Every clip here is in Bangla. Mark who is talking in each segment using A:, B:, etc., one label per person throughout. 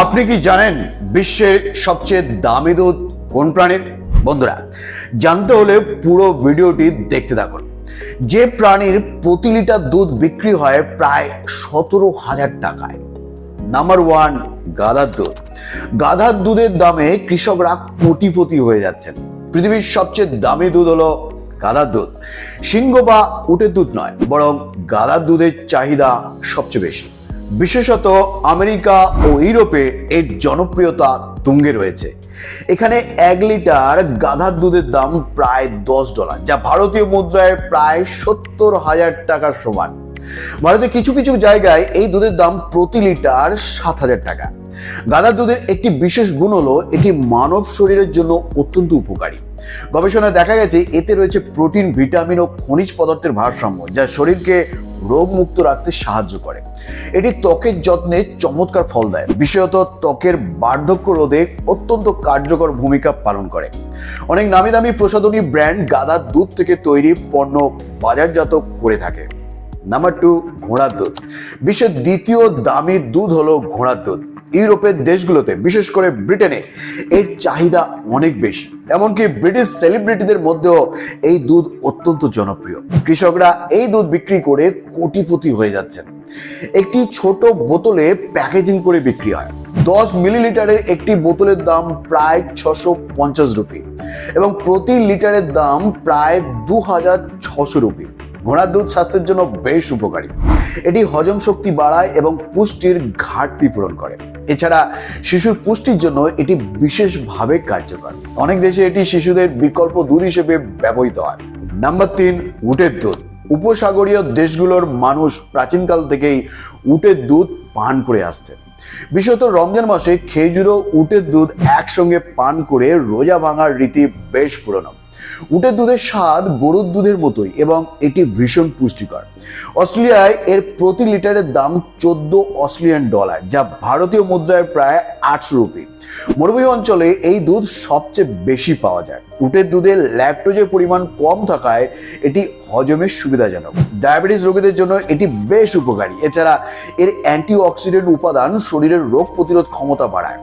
A: আপনি কি জানেন বিশ্বের সবচেয়ে দামি দুধ কোন প্রাণীর? বন্ধুরা, জানতে হলে পুরো ভিডিওটি দেখতে থাকুন। যে প্রাণীর প্রতি লিটার দুধ বিক্রি হয় প্রায় সতেরো হাজার টাকায়। নাম্বার ওয়ান গাধার দুধ। গাধার দুধের দামে কৃষকরা কোটিপতি হয়ে যাচ্ছেন। পৃথিবীর সবচেয়ে দামি দুধ হলো গাধার দুধ। সিংহ বা উটের দুধ নয়, বরং গাধার দুধের চাহিদা সবচেয়ে বেশি। বিশেষত আমেরিকা ও ইউরোপে এর জনপ্রিয়তা তুঙ্গে রয়েছে। এখানে এক লিটার গাধার দুধের দাম প্রায় দশ ডলার, যা ভারতীয় মুদ্রায় প্রায় সত্তর হাজার টাকার সমান। ভারতে কিছু কিছু জায়গায় এই দুধের দাম প্রতি লিটার সাত হাজার টাকা। গাধার দুধের একটি বিশেষ গুণ হলো, এটি মানব শরীরের জন্য অত্যন্ত উপকারী। গবেষণায় দেখা গেছে, এতে রয়েছে প্রোটিন, ভিটামিন ও খনিজ পদার্থের ভারসাম্য, যা শরীরকে রোগমুক্ত রাখতে সাহায্য করে। এটি ত্বকের যত্নে চমৎকার ফল দেয়। বিশেষত ত্বকের বার্ধক্য রোধে অত্যন্ত কার্যকর ভূমিকা পালন করে। অনেক নামি দামি প্রসাধনী ব্র্যান্ড গাদার দুধ থেকে তৈরি পণ্য বাজারজাত করে থাকে। নাম্বার টু ঘোড়ার দুধ। বিশ্বের দ্বিতীয় দামি দুধ হলো ঘোড়ার দুধ। ইউরোপের দেশগুলোতে, বিশেষ করে ব্রিটেনে, এর চাহিদা অনেক বেশি। এমনকি ব্রিটিশ সেলিব্রিটিদের মধ্যেও এই দুধ অত্যন্ত জনপ্রিয়। কৃষকরা এই দুধ বিক্রি করে কোটিপতি হয়ে যাচ্ছেন। একটি ছোট বোতলে প্যাকেজিং করে বিক্রি হয়। দশ মিলিলিটারের একটি বোতলের দাম প্রায় ছশো পঞ্চাশ রুপি এবং প্রতি লিটারের দাম প্রায় দু হাজার ছশো রুপি। ঘোড়ার দুধ স্বাস্থ্যের জন্য বেশ উপকারী। এটি হজম শক্তি বাড়ায় এবং পুষ্টির ঘাটতি পূরণ করে। এছাড়া শিশুর পুষ্টির জন্য এটি বিশেষভাবে কার্যকর। অনেক দেশে এটি শিশুদের বিকল্প দুধ হিসেবে ব্যবহৃত হয়। নাম্বার তিন, উটের দুধ। উপসাগরীয় দেশগুলোর মানুষ প্রাচীনকাল থেকেই উটের দুধ পান করে আসছে। বিশেষত রমজান মাসে খেজুর ও উটের দুধ একসঙ্গে পান করে রোজা ভাঙার রীতি বেশ পুরনো। উটের দুধের স্বাদ গরুর দুধের মতোই এবং এটি ভীষণ পুষ্টিকর। অস্ট্রেলিয়ায় এর প্রতি লিটারের দাম চোদ্দ অস্ট্রেলিয়ান ডলার, যা ভারতীয় মুদ্রায় প্রায় আটশো রুপি। মরুভূমি অঞ্চলে এই দুধ সবচেয়ে বেশি পাওয়া যায়। উটের দুধে ল্যাকটোজের পরিমাণ কম থাকায় এটি হজমের সুবিধাজনক। ডায়াবেটিস রোগীদের জন্য এটি বেশ উপকারী। এছাড়া এর অ্যান্টিঅক্সিডেন্ট উপাদান শরীরের রোগ প্রতিরোধ ক্ষমতা বাড়ায়।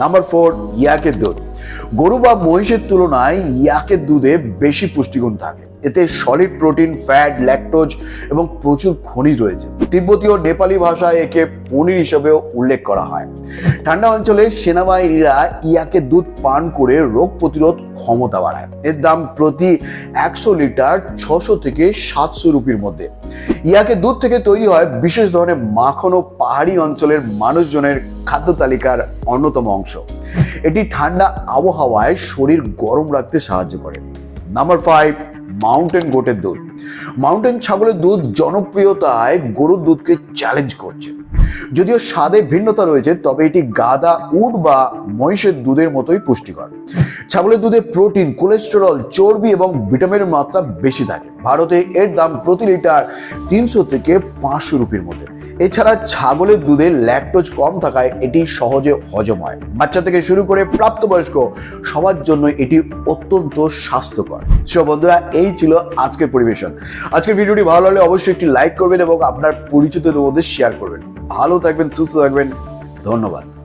A: নাম্বার ফোর ইয়াকের দুধ। গরু বা মহিষের তুলনায় ইয়াকের দুধে বেশি পুষ্টিগুণ থাকে। এতে সলিড প্রোটিন ফ্যাট ল্যাকটোজ এবং প্রচুর খনিজ রয়েছে। তিব্বতী ও নেপালি ভাষায় একে পনির হিসেবেও উল্লেখ করা হয়। ঠান্ডা অঞ্চলে সেনাবাহিনীরা ইয়াকে দুধ পান করে রোগ প্রতিরোধ ক্ষমতা বাড়ায়। এর দাম প্রতি একশো লিটার ছশো থেকে সাতশো রুপির মধ্যে। ইয়াকে দুধ থেকে তৈরি হয় বিশেষ ধরনের মাখন ও পাহাড়ি অঞ্চলের মানুষজনের খাদ্য তালিকার অন্যতম অংশ। এটি ঠান্ডা আবহাওয়ায় শরীর গরম রাখতে সাহায্য করে। নাম্বার ফাইভ মাউন্টেন গোটের দুধ মাউন্টেন ছাগলের দুধ জনপ্রিয়তায় গরুর দুধকে চ্যালেঞ্জ করছে। যদিও স্বাদে ভিন্নতা রয়েছে, তবে এটি গাদা উট বা মহিষের দুধের মতোই পুষ্টিকর। ছাগলের দুধে প্রোটিন কোলেস্টেরল চর্বি এবং ভিটামিনের মাত্রা বেশি থাকে। ভারতে এর দাম প্রতি লিটার তিনশো থেকে পাঁচশো রুপির মধ্যে। এছাড়া ছাগলের দুধে ল্যাকটোজ কম থাকায় এটি সহজে হজম হয়। বাচ্চা থেকে শুরু করে প্রাপ্তবয়স্ক, সবার জন্য এটি অত্যন্ত স্বাস্থ্যকর। সো বন্ধুরা, এই ছিল আজকের পরিবেশন। আজকের ভিডিওটি ভালো লাগলে অবশ্যই একটি লাইক করবেন এবং আপনার পরিচিতদের মধ্যে শেয়ার করবেন। ভালো থাকবেন, সুস্থ থাকবেন। ধন্যবাদ।